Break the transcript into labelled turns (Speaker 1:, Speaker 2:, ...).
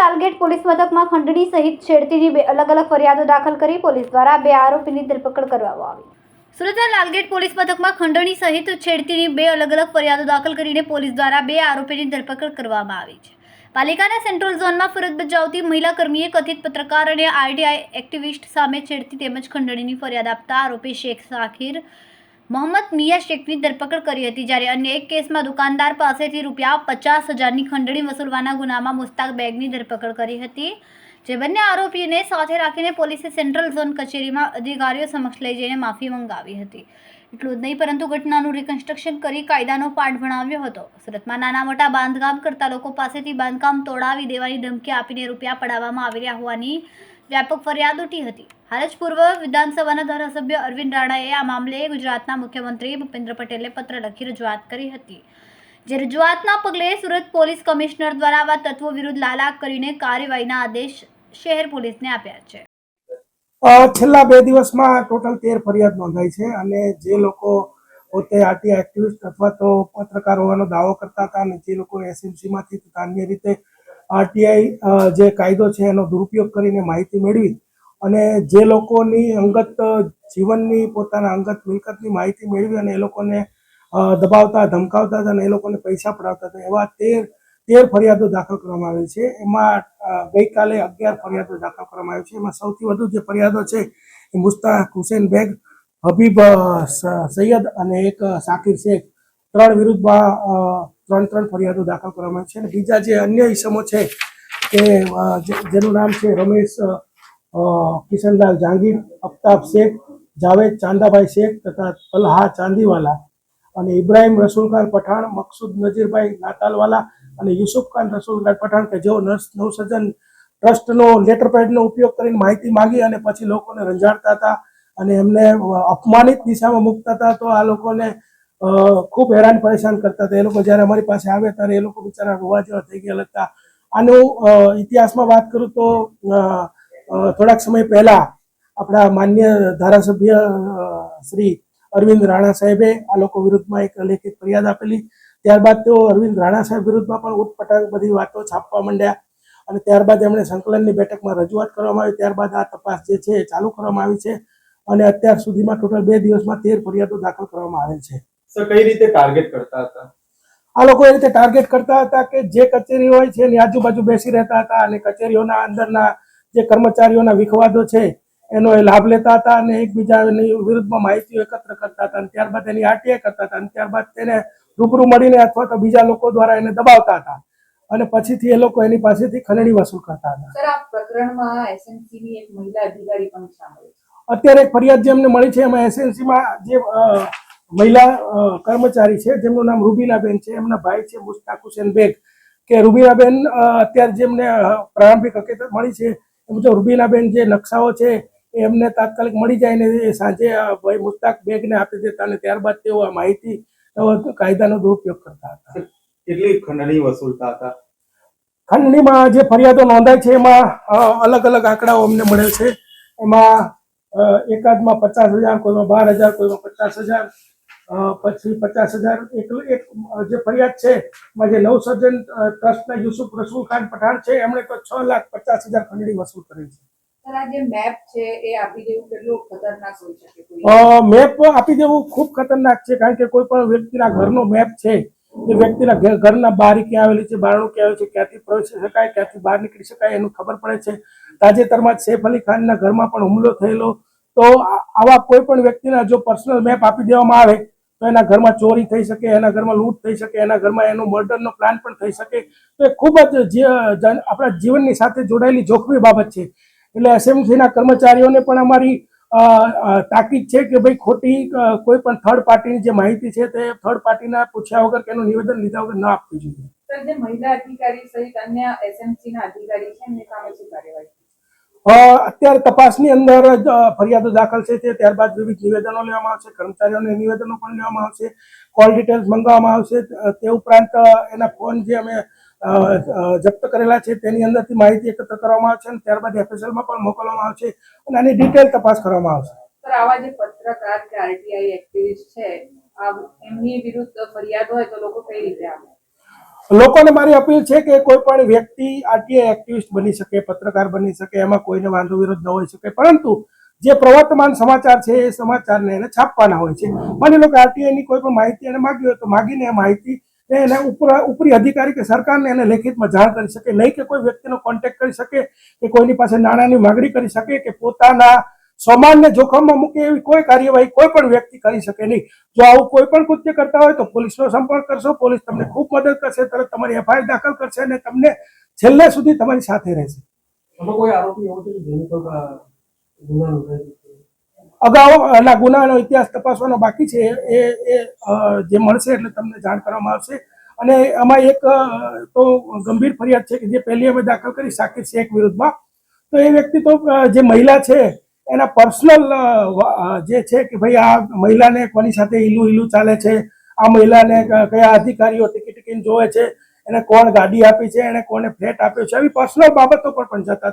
Speaker 1: Lalgate police મથકમાં ખંડણી સહિત છેડતીની બે અલગ અલગ ફરિયાદો દાખલ કરી પોલીસ દ્વારા બે આરોપીની ધરપકડ કરવામાં આવી. સુરતના લાલગેટ પોલીસ મથકમાં ખંડણી સહિત છેડતીની બે અલગ અલગ ફરિયાદો દાખલ કરીને પોલીસ દ્વારા બે આરોપીની ધરપકડ કરવામાં આવી છે. પાલિકાના સેન્ટ્રલ ઝોનમાં ફરજ બજાવતી મહિલા કર્મીએ કથિત પત્રકાર અને આરટીઆઈ એક્ટિવિસ્ટ સામે છેડતી તેમજ ખંડણીની ફરિયાદ આપતા આરોપી શેખ સાખીર મોહમ્મદ મિયા શેખની ધરપકડ કરી હતી જ્યારે અન્ય એક કેસમાં દુકાનદાર પાસેથી રૂપિયા પચાસ હજારની ખંડણી વસૂલવાના ગુનામાં મુસ્તાક બેગની ધરપકડ કરી હતી, જે બંને આરોપીને સાથે રાખીને પોલીસે સેન્ટ્રલ ઝોન કચેરીમાં અધિકારીઓ સમક્ષ લઈ જઈને માફી મંગાવી હતી. એટલું જ નહીં, પરંતુ ઘટનાનું રિકન્સ્ટ્રક્શન કરી કાયદાનો પાઠ ભણાવ્યો હતો. સુરતમાં નાના મોટા બાંધકામ કરતા લોકો પાસેથી બાંધકામ તોડાવી દેવાની ધમકી આપીને રૂપિયા પડાવવામાં આવી રહ્યા હોવાની વ્યાપક ફરિયાદ ઉઠી હતી. હાલ જ પૂર્વ વિધાનસભાના ધારાસભ્ય અરવિંદ રાણાએ આ મામલે ગુજરાતના મુખ્યમંત્રી ભૂપેન્દ્ર પટેલે પત્ર લખી રજૂઆત કરી હતી. જે રજૂઆતના પગલે સુરત પોલીસ કમિશનર દ્વારા આવા તત્વો વિરુદ્ધ લાલાક કરીને કાર્યવાહીના આદેશ શહેર પોલીસને આપ્યા છે.
Speaker 2: છેલ્લા બે દિવસમાં ટોટલ તેર ફરિયાદ નોંધાઈ છે અને જે લોકો પોતે આરટીઆઈ એક્ટિવિસ્ટ અથવા તો પત્રકાર હોવાનો દાવો કરતા હતા અને જે લોકો એસએમસીમાંથી અન્ય રીતે આરટીઆઈ જે કાયદો છે એનો દુરુપયોગ કરીને માહિતી મેળવી અને જે લોકોની અંગત જીવનની પોતાના અંગત મિલકતની માહિતી મેળવી અને એ લોકોને દબાવતા, ધમકાવતા હતા અને એ લોકોને પૈસા પડાવતા હતા, એવા તેર તેર ફરિયાદો દાખલ કરવામાં આવી છે. એમાં ગઈકાલે અગિયાર ફરિયાદો દાખલ કરવામાં આવી છે. એમાં સૌથી વધુ જે ફરિયાદો છે એ મુસ્તાક હુસેન બેગ, હબીબ સૈયદ અને એક સાકિર શેખ, ત્રણ વિરુદ્ધમાં ત્રણ ત્રણ ફરિયાદો દાખલ કરવામાં છે અને બીજા જે અન્ય ઇસમો છે કે જેનું નામ છે રમેશ કિશનલાલ જહાંગીર અફતાબ શેખ, જાવેદ ચાંદાભાઈ શેખ તથા તલહા ચાંદીવાલા અને ઇબ્રાહીમ રસુલખાન પઠાણ, મકસુદ નજીરભાઈ નાતાલવાલા અને યુસુફ ખાન રસુલ પઠાણ કે જેઓ નર્સ, નવસર્જન ટ્રસ્ટનો લેટર પેડનો ઉપયોગ કરીને માહિતી માંગી અને પછી લોકોને રંજાડતા હતા અને એમને અપમાનિત દિશામાં મૂકતા હતા, તો આ લોકોને ખૂબ હેરાન પરેશાન કરતા હતા. એ લોકો જ્યારે અમારી પાસે આવે ત્યારે એ લોકો બિચારા રોવા જેવા થઈ ગયેલા હતા આનું ઇતિહાસમાં વાત કરું તો થોડાક સમય પહેલા આપણા માન્ય ધારાસભ્ય શ્રી અરવિંદ રાણા સાહેબે આ લોકો વિરુદ્ધમાં એક લેખિત ફરિયાદ આપેલી. ત્યારબાદ તેઓ અરવિંદ રાણા સાહેબ વિરુદ્ધમાં પણ ઉટપટાંગ બધી વાતો છાપવા માંડ્યા અને ત્યારબાદ એમણે સંકલનની બેઠકમાં રજૂઆત કરવામાં આવી. ત્યારબાદ આ તપાસ જે છે એ ચાલુ કરવામાં આવી છે અને અત્યાર સુધીમાં ટોટલ બે દિવસમાં તેર ફરિયાદો દાખલ કરવામાં આવેલ છે.
Speaker 3: સર કઈ રીતે ટાર્ગેટ કરતા હતા?
Speaker 2: આ લોકો એ રીતે ટાર્ગેટ કરતા હતા કે જે કચેરી હોય છે એની આજુબાજુ બેસી રહેતા હતા અને કચેરીઓના અંદરના જે કર્મચારીઓના વિખવાદો છે એનો એ લાભ લેતા હતા અને એકબીજાની વિરુદ્ધમાં માહિતીઓ એકત્ર કરતા હતા અને ત્યારબાદ એની આરટીઆઈ કરતા હતા અને ત્યારબાદ તેને રૂબરૂ મળીને અથવા તો બીજા લોકો દ્વારા એને દબાવતા હતા. અને પછીથી એ લોકો એની પાસેથી ખંડણી વસૂલ કરતા હતા.
Speaker 4: સર આ પ્રકરણમાં એસએમસી એક મહિલા અધિકારી પણ સામેલ છે.
Speaker 2: અત્યારે એક ફરિયાદ જે અમને મળી છે એમાં એસએનસીમાં જે મહિલા કર્મચારી છે જેમનું નામ રૂબીનાબેન છે એમના ભાઈ છે મુસ્તાક હુસેન બેગ. કે રૂબીનાબેન અત્યારે જેમને પ્રારંભિક હકીકત મળી છે એ મુજબ રૂબીનાબેન જે નકશાઓ છે એ એમને તાત્કાલિક મળી જાય ને સાંજે ભાઈ મુસ્તાક બેગને આપી દેતા અને ત્યારબાદ તેઓ આ માહિતી કાયદાનો દુરુપયોગ કરતા હતા.
Speaker 3: કેટલી ખંડણી વસૂલતા હતા?
Speaker 2: ખંડણીમાં જે ફરિયાદો નોંધાય છે એમાં અલગ અલગ આંકડાઓ અમને મળે છે. એમાં એકાદમાં પચાસ હજાર કોઈમાં બાર હજાર કોઈમાં પચાસ હજાર પછી પચાસ હજાર એક એક જે ફરિયાદ છે એમાં જે નવસર્જન ટ્રસ્ટના યુસુફ રસુલ ખાન પઠાણ છે એમણે તો છ લાખ પચાસ હજાર ખંડણી વસૂલ કરી છે.
Speaker 4: આ જે મેપ છે એ આપી દેવું
Speaker 2: ખૂબ ખતરનાક છે કારણ કે કોઈ પણ વ્યક્તિના ઘરનો મેપ છે એ વ્યક્તિના ઘરના બારી ક્યાં આવેલી છે બારણું ક્યાં આવેલું છે ક્યાંથી પ્રવેશી શકાય ક્યાંથી બહાર નીકળી શકાય એનું ખબર પડે છે. તાજેતરમાં સૈફ અલી ખાનના ઘરમાં પણ હુમલો થયેલો. તો આવા કોઈ પણ વ્યક્તિના જો પર્સનલ મેપ આપી દેવામાં આવે તો એના ઘરમાં ચોરી થઈ શકે, એના ઘરમાં લૂંટ થઈ શકે, એના ઘરમાં એનો મર્ડરનો પ્લાન પણ થઈ શકે. તો એ ખૂબ જ આપણા જીવનની સાથે જોડાયેલી જોખમી બાબત છે. એટલે એસએમસીના કર્મચારીઓને પણ અમારી તાકીદ છે કે ભાઈ ખોટી કોઈ પણ થર્ડ પાર્ટીની જે માહિતી છે તે થર્ડ પાર્ટીના પૂછ્યા વગર કે એનું નિવેદન લીધા વગર ન આપવી જોઈએ.
Speaker 4: મહિલા અધિકારી સહિત અન્ય એસએમસીના અધિકારી છે એમની સામે શું કાર્યવાહી
Speaker 2: અત્યારે તપાસની અંદર ફરિયાદો દાખલ છે તે ત્યારબાદ વિવિધ નિવેદનો લેવામાં આવશે, કર્મચારીઓને નિવેદનો પણ લેવામાં આવશે, કોલ ડિટેલ્સ મંગાવવામાં આવશે તે ઉપરાંત એના ફોન જે અમે જપ્ત કરેલા છે તેની અંદરથી માહિતી એકત્ર કરવામાં આવશે અને ત્યારબાદ એફએસએલમાં પણ મોકલવામાં આવશે અને આની ડિટેલ તપાસ કરવામાં આવશે.
Speaker 4: સર, આવા જે પત્રકાર કે આરટીઆઈ એક્ટિવિસ્ટ છે એમની વિરુદ્ધ ફરિયાદ હોય તો લોકો કઈ રીતે આપે
Speaker 2: લોકોને મારી અપીલ છે કે કોઈ પણ વ્યક્તિ આરટીઆઈ એક્ટિવિસ્ટ બની શકે, પત્રકાર બની શકે, એમાં કોઈને વાંધો વિરોધ ન હોઈ શકે. પરંતુ જે પ્રવર્તમાન સમાચાર છે એ સમાચારને એને છાપવાના હોય છે. માની લો કે આરટીઆઈની કોઈ પણ માહિતી એને માગી હોય તો માગીને એ માહિતી એને ઉપર, ઉપરી અધિકારી કે સરકારને એને લેખિતમાં જાણ કરી શકે. નહીં કે કોઈ વ્યક્તિનો કોન્ટેક્ટ કરી શકે કે કોઈની પાસે નાણાંની માગણી કરી શકે કે પોતાના સમાનને જોખમમાં મૂકે એવી કોઈ કાર્યવાહી કોઈ પણ વ્યક્તિ કરી શકે નહીં. જો આવું કોઈ પણ કૃત્ય કરતા હોય તો પોલીસનો સંપર્ક કરશો પોલીસ તમને ખૂબ મદદ કરશે તરત તમારી એફઆઈઆર દાખલ કરશે અને તમને છેલ્લે સુધી તમારી સાથે રહેશે.
Speaker 5: આમાં કોઈ આરોપી એવો છે કે જેની પર આ ગુના નોંધાય છે?
Speaker 2: અગાઉ ના ગુનાનો ઇતિહાસ તપાસવાનો બાકી છે. એ એ જે મળશે એટલે તમને જાણ કરવામાં આવશે. અને આમાં એક તો ગંભીર ફરિયાદ છે કે જે પહેલી અમે દાખલ કરી સાકિર શેખ વિરુદ્ધમાં. તો એ વ્યક્તિ તો જે મહિલા છે એના પર્સનલ જે છે કે ભાઈ આ મહિલાને કોની સાથે ઈલું ઈલું ચાલે છે, આ મહિલાને કયા અધિકારીઓ ટિકિટ ટિકિટ જોવે છે, એને કોણ ગાડી આપી છે, એને કોને ફ્લેટ આપ્યો છે, આવી પર્સનલ બાબતો પર પણ જતા